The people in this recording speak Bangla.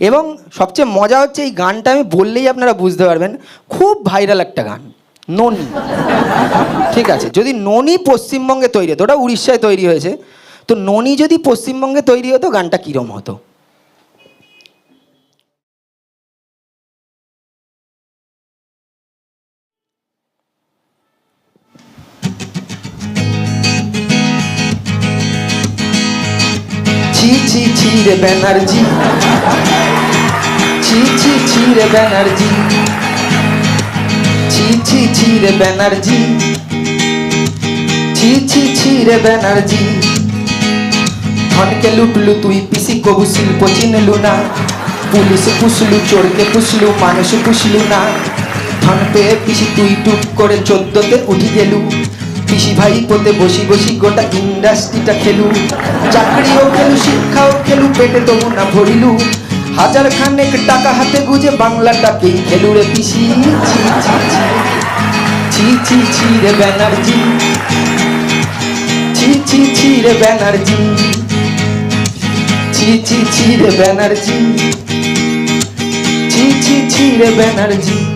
এবং সবচেয়ে মজা হচ্ছে এই গানটা আমি বললেই আপনারা বুঝতে পারবেন, খুব ভাইরাল একটা গান, ননি। ঠিক আছে, যদি ননি পশ্চিমবঙ্গে তৈরি হতো, ওটা উড়িষ্যায় তৈরি হয়েছে, তো ননি যদি পশ্চিমবঙ্গে তৈরি হতো, গানটা কীরম হতো? ছি ছি ছি রে ব্যানার্জি। ছি ছি ছি রে ব্যানার্জি। ছি ছি ছি রে ব্যানার্জি। ছি ছি ছি রে ব্যানার্জি। ধনকে লুটলু তুই, পিসি কবু শিল্প চিনলু না। পুলিশ পুষলু, চোরকে পুষলু, মানুষ পুষলু না। ধন পেয়ে পিসি তুই, টুক করে চোদ্দতে উঠি গেলু। পিসি ভাই পোতে বসি বসি গোটা ইন্ডাস্ট্রিটা খেলু। চাকরিও খেলু, শিক্ষাও খেলু, পেটে তবু না ভরিলু। হাজার খানেক টাকা হাতে গুজে বাংলাটাকেই খেলু রে পিসি? ছি ছি ছি ছি রে ব্যানার্জি। ছি ছি ছি রে ব্যানার্জি। ছি ছি ছি রে ব্যানার্জি। ছি ছি ছি রে ব্যানার্জি।